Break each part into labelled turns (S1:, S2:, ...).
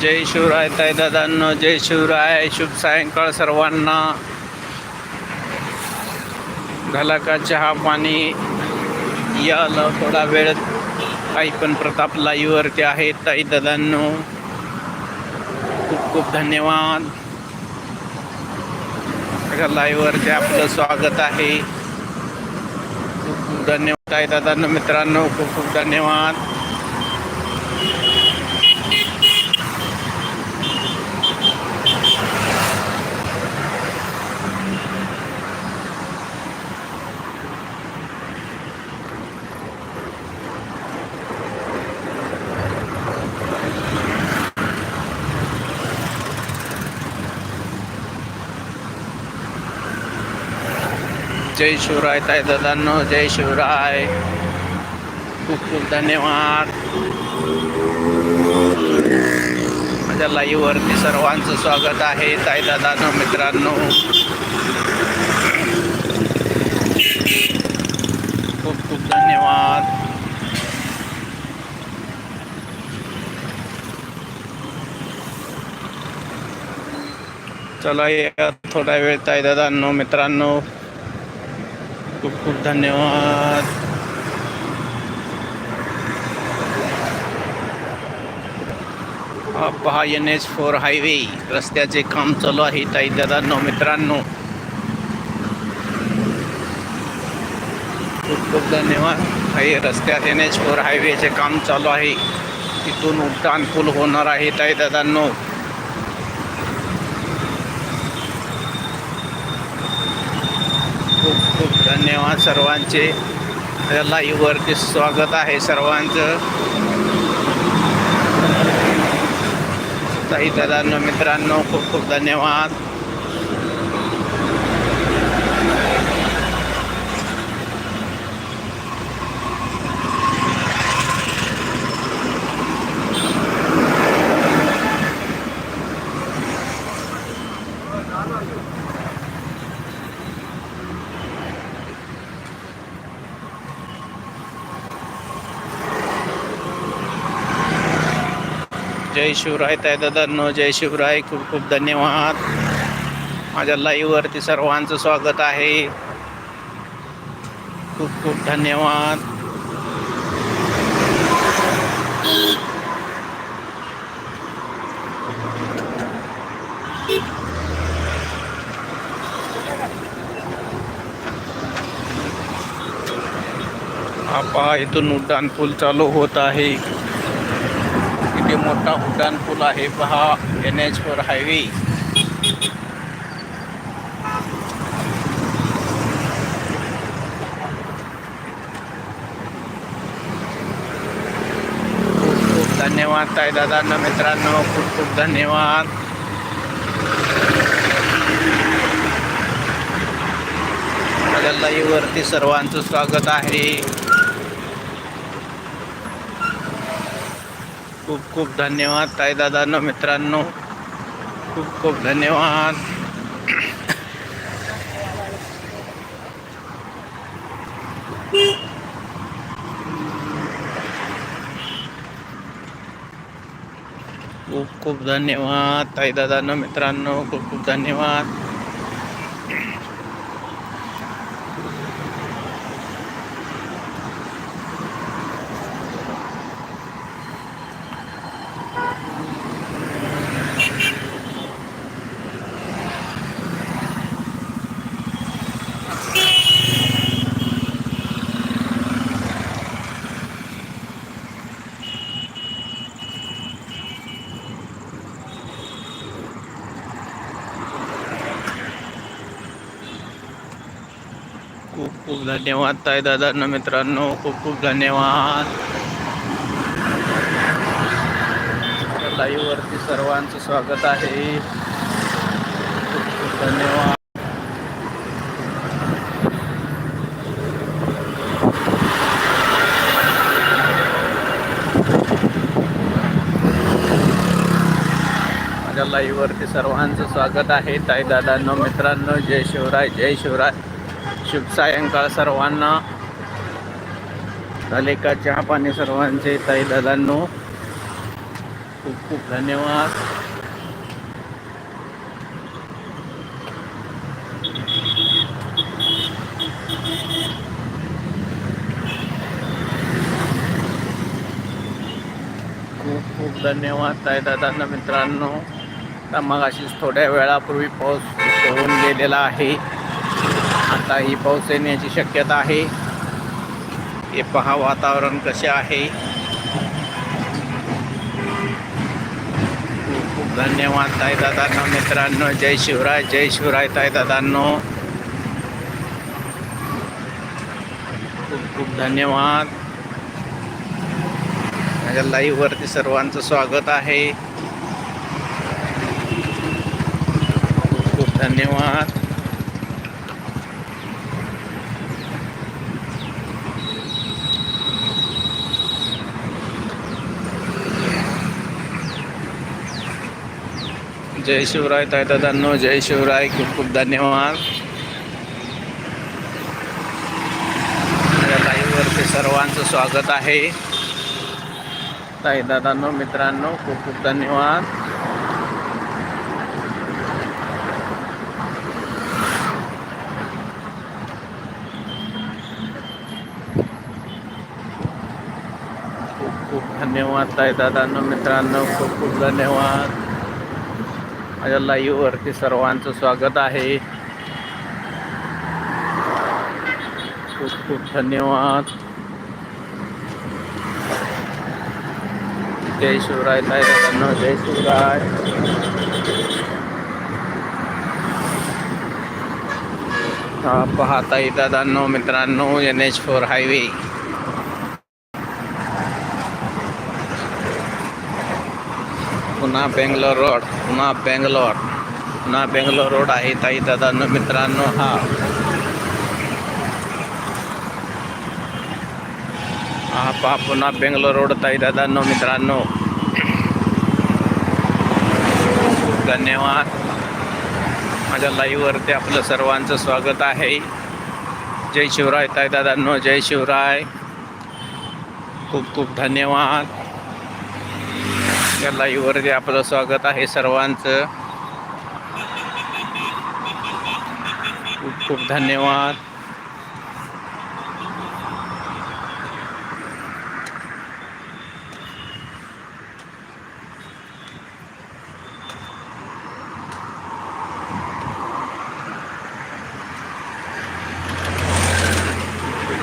S1: जय शिवराय ताई दादांनो जय शिवराय शुभ सायंकाळ सर्वांना. झाला का चहा पाणी या थोडा वेळ काही पण प्रताप लाईव्हवरती आहे. ताई दादांनो खूप खूप धन्यवाद. सगळ्या लाईव्हवरती आपलं स्वागत आहे. खूप खूप धन्यवाद ताईदादांनो मित्रांनो खूप खूप धन्यवाद. जय शिवराय ताई दादांनो जय शिवराय. खूप खूप धन्यवाद. माझ्या लाईव्हवरती सर्वांचं स्वागत आहे ताई दादांनो मित्रांनो. खूप खूप धन्यवाद. चला या थोडा वेळ ताई दादांनो मित्रांनो. खूप खूप धन्यवाद. पहा एन एच फोर हायवे रस्त्याचे काम चालू आहे ताई दादांनो मित्रांनो. खूप खूप धन्यवाद. हे रस्त्यात एन एच फोर हायवेचे काम चालू आहे. तिथून उड्डाण पूल होणार आहे ताई दादांनो खूप खूप धन्यवाद सर्वांचे. या लाईव्हवरती स्वागत आहे सर्वांचं. ताई दादांनो मित्रांनो खूप खूप धन्यवाद. जय शिवराय ताई दादांनो जय शिवराय. खूप खूप धन्यवाद. माझ्या लाईव्हवरती सर्वांचं स्वागत आहे. खूप खूप धन्यवाद. आपा इथून उड्डाण पूल चालू होत आहे. किती मोठा उड्डाण पूल आहे. पहा एन एच फोर हायवे खूप खूप धन्यवाद ताई दादांना मित्रांनो. खूप खूप धन्यवाद. गल्लाईवरती सर्वांचं स्वागत आहे. खूप खूप धन्यवाद ताई दादांनो मित्रांनो. खूप खूप धन्यवाद. खूप खूप धन्यवाद ताई दादांनो मित्रांनो. खूप खूप धन्यवाद खूप खूप धन्यवाद ताई दादांना मित्रांनो. खूप खूप धन्यवाद. लाईव्हवरती सर्वांचं स्वागत आहे. खूप खूप धन्यवाद. माझ्या लाईव्हवरती सर्वांचं स्वागत आहे. ताई दादांनो मित्रांनो जय शिवराय जय शिवराय. शुभ सायंकाळ सर्वांना. झाले का चहा पाणी सर्वांचे. ताई दादांनो खूप खूप धन्यवाद. खूप खूप धन्यवाद ताई दादांना मित्रांनो. तर मग अशीच थोड्या वेळापूर्वी पाऊस होऊन गेलेला आहे. आता ही पाऊस येण्याची शक्यता आहे. हे पहा वातावरण कसे आहे. खूप खूप धन्यवाद ताई दादांनो मित्रांनो. जय शिवराय जय शिवराय ताई दादांनो खूप खूप धन्यवाद. माझ्या लाईव्हवरती सर्वांचं स्वागत आहे. खूप खूप धन्यवाद. जय शिवराय ताई दादांनो जय शिवराय. खूप खूप धन्यवाद. माझ्या लाईव्हवरती सर्वांचं स्वागत आहे. ताई दादांनो मित्रांनो खूप खूप धन्यवाद. खूप खूप धन्यवाद ताई दादांनो मित्रांनो खूप खूप धन्यवाद. माझ्या लाईव्हवरती सर्वांचं स्वागत आहे. खूप खूप धन्यवाद. जय शिवराय ताई जय शिवराय. हा ताई दादांनो, मित्रांनो, एन एच फोर हायवे. पुन्हा बेंगलोर रोड पुन्हा बेंगलोर पुन्हा बेंगलोर रोड आहे ताई दादा मित्रांनो हा. हा पहा पुन्हा बेंगलोर रोड ताई दादा मित्रांनो. खूप धन्यवाद. माझ्या लाईव्हवरती आपलं सर्वांचं स्वागत आहे. जय शिवराय ताई दादांनो जय शिवराय. खूप खूप धन्यवाद. या लाईव्हवरती आपलं स्वागत आहे सर्वांचं. खूप खूप धन्यवाद.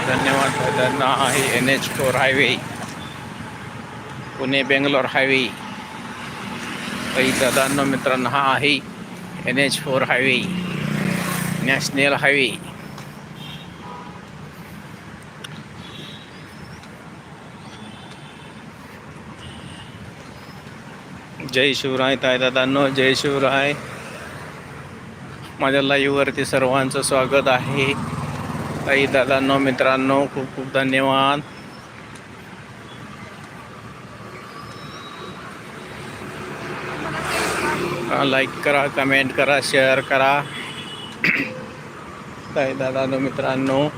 S1: धन्यवाद आहे N H four highway. Pune Bangalore highway. दादांनो मित्रांनो हा आहे N H four highway national highway जय शिवराय ताय दादांनो जय शिवराय. माझ्या लाईव्हवरती सर्वांचं स्वागत आहे. ताई दादांनो मित्रांनो खूप खूप धन्यवाद. लाईक करा कमेंट करा शेअर करा. काय दादांनो मित्रांनो?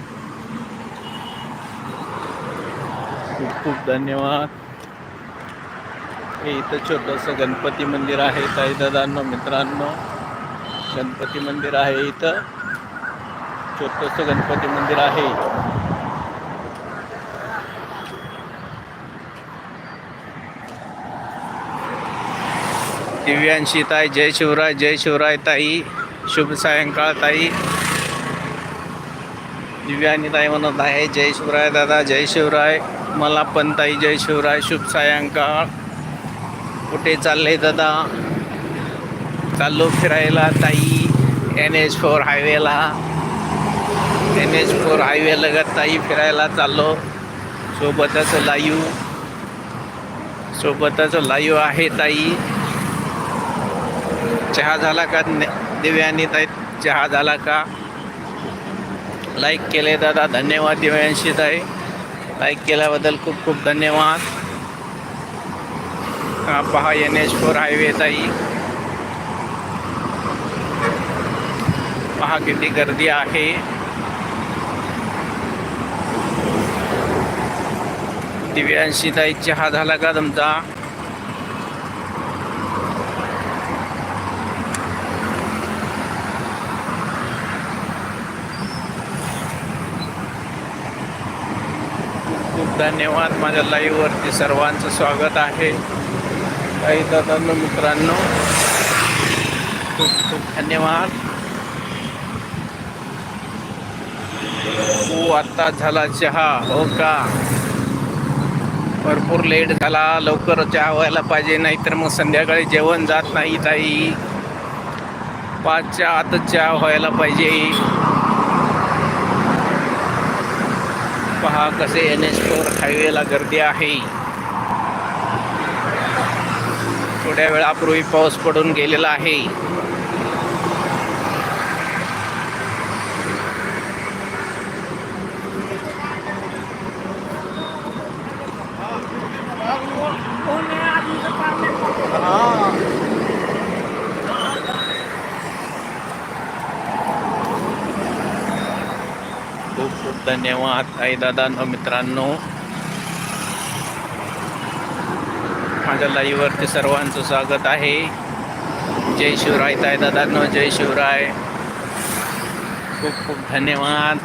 S1: खूप खूप धन्यवाद. हे इथं छोटंसं गणपती मंदिर आहे ताई दादांनो मित्रांनो. गणपती मंदिर आहे इथं. छोटंसं गणपती मंदिर आहे. दिव्यांशी ताई जय शिवराय जय शिवराय ताई शुभ सायंकाळ ताई. दिव्यानी ताई म्हणत आहे जय शिवराय दादा जय शिवराय. मला पण ताई जय शिवराय शुभ सायंकाळ. कुठे चालले दादा? चाललो फिरायला ताई एन एच फोर हायवेला एन एच फोर हायवे लगत ताई फिरायला चाललो. सोबतच लाईव्ह सोबतच लाईव्ह आहे ताई. चहा झाला का? दिव्यांनी ताई चहा झाला का? लाईक केले दादा धन्यवाद दिव्यांशी ताई. लाईक केल्याबद्दल खूप खूप धन्यवाद. हा पहा एन एच फोर हायवे ताई. पहा किती गर्दी आहे. दिव्यांशी ताई चहा झाला का तुमचा खूप धन्यवाद माझ्या लाईव्हवरती सर्वांचं स्वागत आहे. काही दादांनो मित्रांनो खूप खूप धन्यवाद. हो आत्ता झाला चहा हो का? भरपूर लेट झाला लवकर चहा व्हायला पाहिजे नाहीतर मग संध्याकाळी जेवण जात नाही ताई. पाचच्या आतच चहा व्हायला पाहिजे. पहा कसे एन एच फोर हायवेला गर्दी आहे. थोड्या वेळापूर्वी पाऊस पडून गेलेला आहे. खूप खूप धन्यवाद. आई दादांनो मित्रांनो. माझ्या लाईव्हवरती सर्वांचं स्वागत आहे. जय शिवराय ताई दादांनो जय शिवराय. खूप खूप धन्यवाद.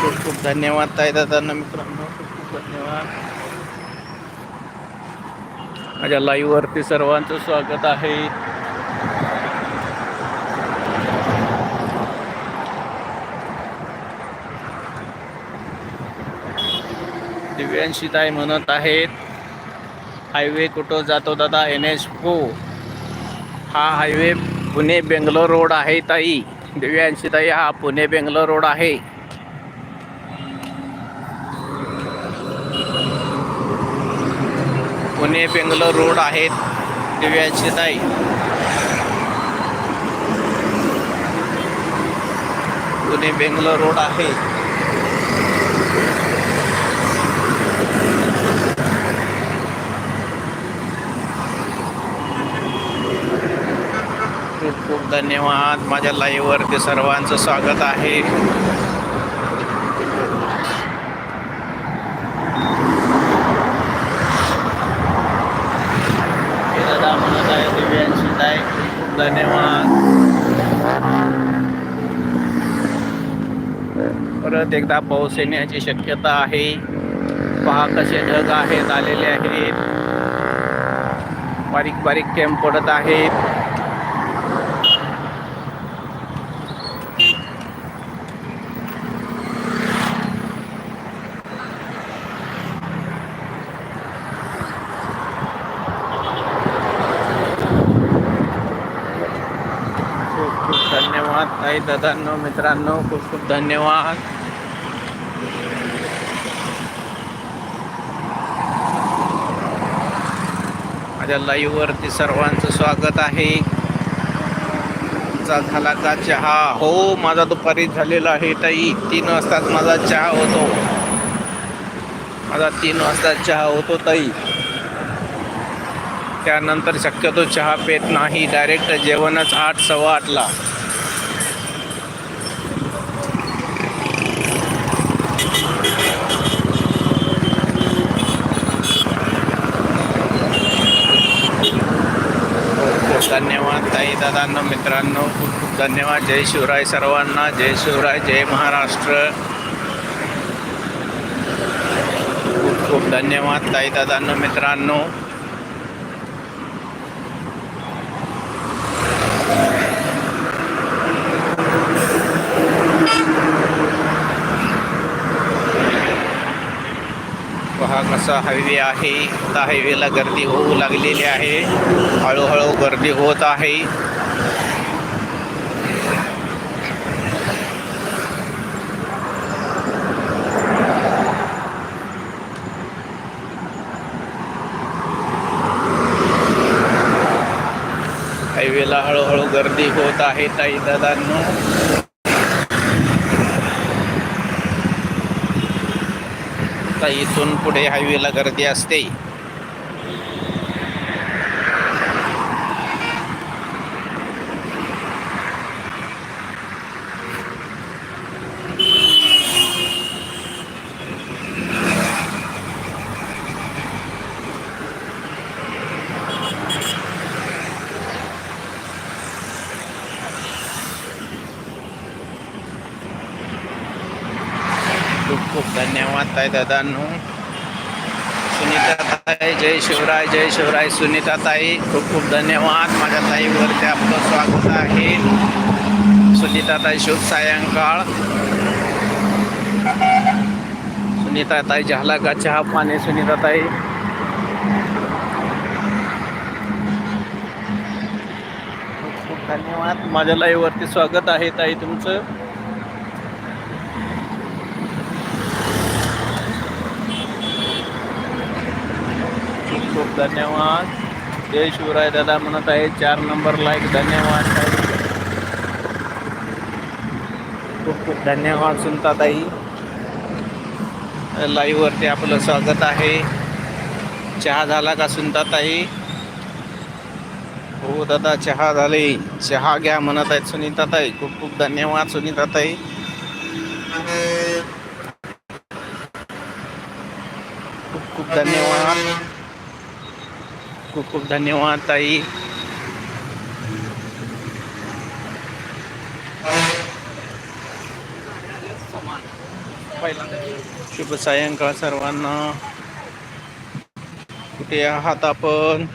S1: खूप खूप धन्यवाद ताई दादांना मित्रांनो. खूप खूप धन्यवाद. माझ्या लाईव्हवरती सर्वांचं स्वागत आहे. दिव्यांशी ताई म्हणत आहेत हायवे कुठं जातो दादा? एन एच फो हा हायवे पुणे बेंगलोर रोड आहे ताई. दिव्यांशी ताई हा पुणे बेंगलोर रोड आहे. पुणे बेंगलोर रोड आहेत दिव्यांशी ताई पुणे बेंगलोर रोड आहे खूप खूप धन्यवाद. माझ्या लाईव्हवरती सर्वांचं स्वागत आहे. हे दादा म्हणत आहे दिव्यांशी धन्यवाद. परत एकदा पाऊस येण्याची शक्यता आहे. पहा कसे ढग आहेत आलेले आहेत. बारीक बारीक कॅम्प पडत आहेत खूप खूप धन्यवाद ताई दादांनो मित्रांनो खूप खूप धन्यवाद. माझ्या लाईव्हवरती सर्वांचं स्वागत आहे. झाला का चहा. हो माझा दुपारी झालेला आहे ताई. तीन वाजताच माझा चहा होतो. माझा तीन वाजता चहा होतो ताई. त्यानंतर शक्यतो चहा पेत नाही. डायरेक्ट जेवणच आठ सव्वा आठला खूप खूप धन्यवाद ताई दादांनो मित्रांनो खूप खूप धन्यवाद. जय शिवराय सर्वांना. जय शिवराय जय महाराष्ट्र. खूप खूप धन्यवाद ताई दादांनो मित्रांनो. पहा कसा हायवे आहे. आता हायवेला गर्दी होऊ लागलेली आहे. हळूहळू गर्दी होत आहे हायवेला हळूहळू होत आहे ताई दादांनो? आता इथून पुढे हायवेला गर्दी असते. खूप धन्यवाद ताई दादांनो. सुनीता ताई जय शिवराय जय शिवराय. सुनीता ताई खूप खूप धन्यवाद. माझ्या ताईवरती आपलं स्वागत आहे. सुनीता ताई शुभ सायंकाळ. सुनीता ताई झाला का चहा पाणी? सुनीता ताई. खूप खूप धन्यवाद. माझ्या लाईव्हवरती स्वागत आहे ताई तुमचं. धन्यवाद. जय शिवराय दादा म्हणत आहे चार नंबर लाईक धन्यवाद. खूप खूप धन्यवाद सुनताताई. ताई आपलं स्वागत आहे. चहा झाला का सुनताताई? हो दादा चहा झाले. चहा घ्या म्हणत आहेत सुनीता ताई खूप खूप धन्यवाद सुनीता ताई खूप खूप धन्यवाद. खूप खूप धन्यवाद ताई. शुभ सायंकाळ सर्वांना. कुठे आहात आपण?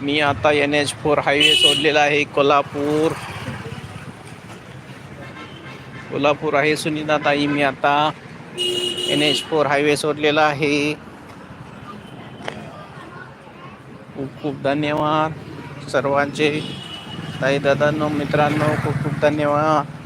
S1: मी आता एन एच फोर हायवे सोडलेला आहे कोल्हापूर. कोल्हापूर आहे सुनीता ताई मी आता एन एच फोर हायवे सोडलेला आहे. खूप खूप धन्यवाद. सर्वांचे ताई दादांनो मित्रांनो खूप खूप धन्यवाद.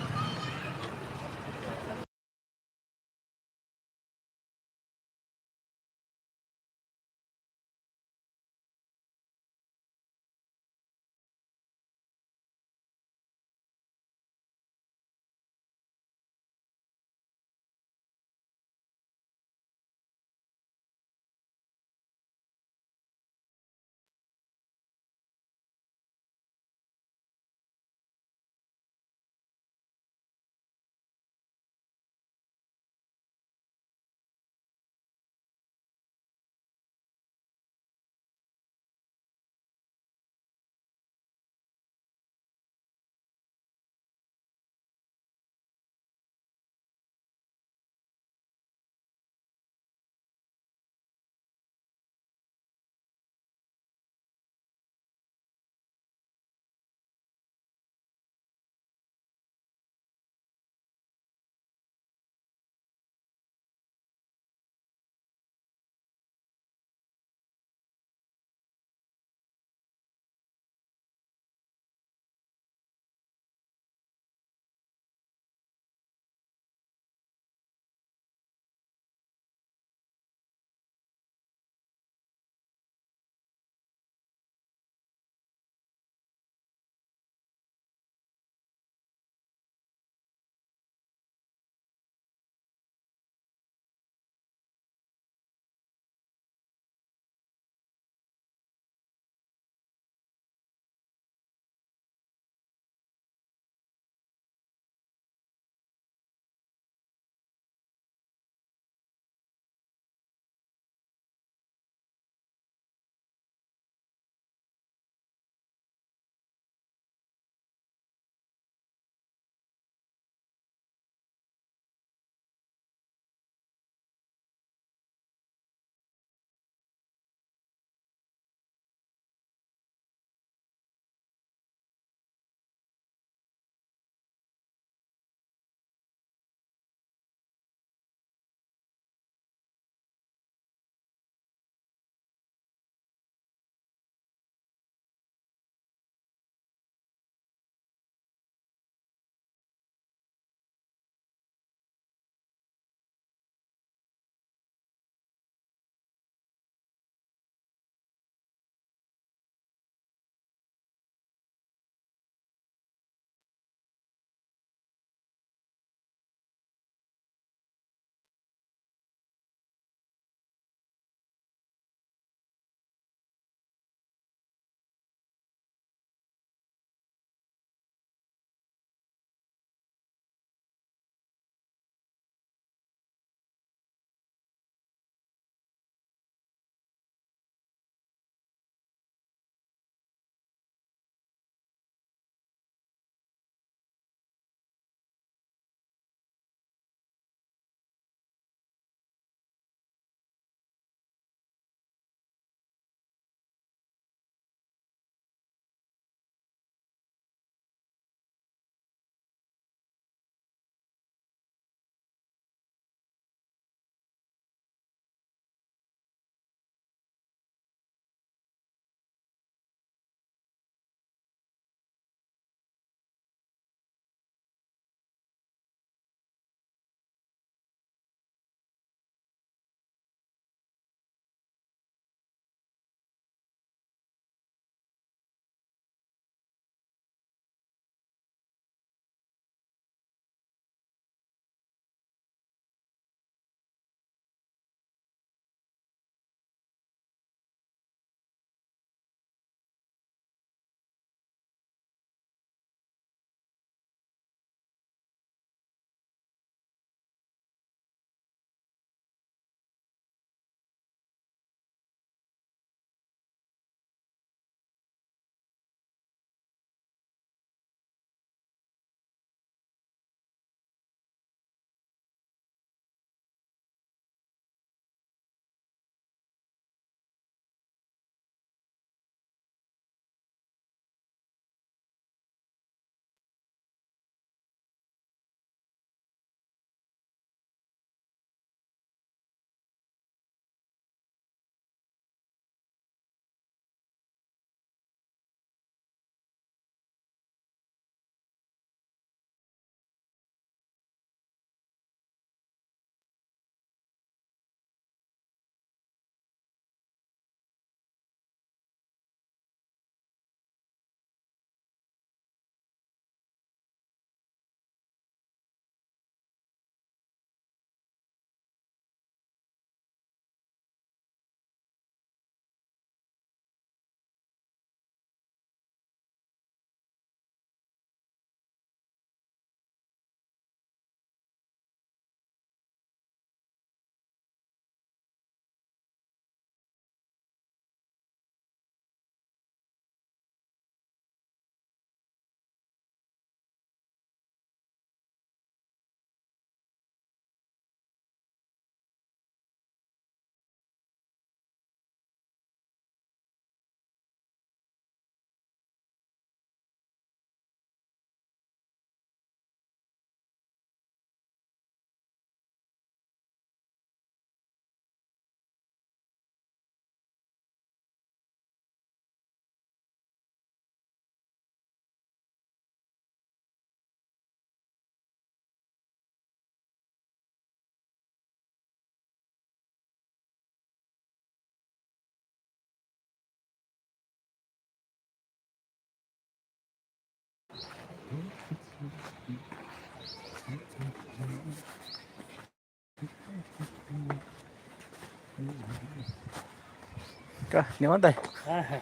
S1: का? निवांत आहे.
S2: हा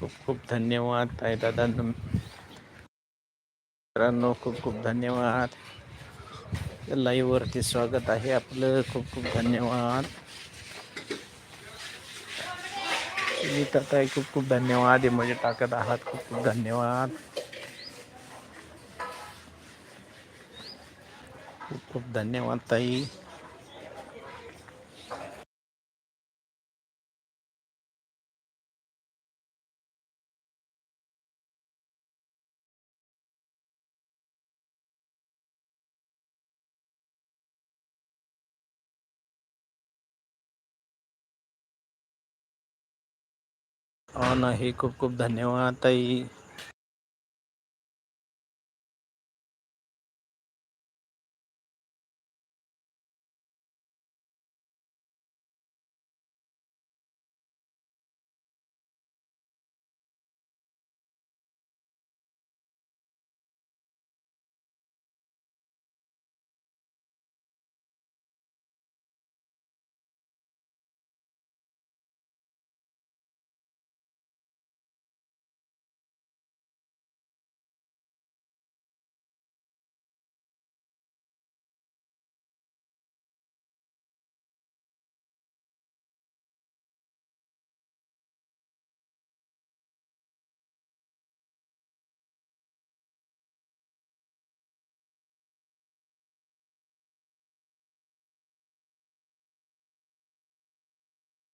S1: खूप खूप धन्यवाद ताई दादा. मित्रांनो खूप खूप धन्यवाद. लाईव्ह वरती स्वागत आहे आपलं. खूप खूप धन्यवाद सुनीता ताई खूप खूप धन्यवाद. म्हणजे टाकत आहात. खूप खूप धन्यवाद. खूप खूप धन्यवाद ताई. ना हे खूप खूप धन्यवाद ताई.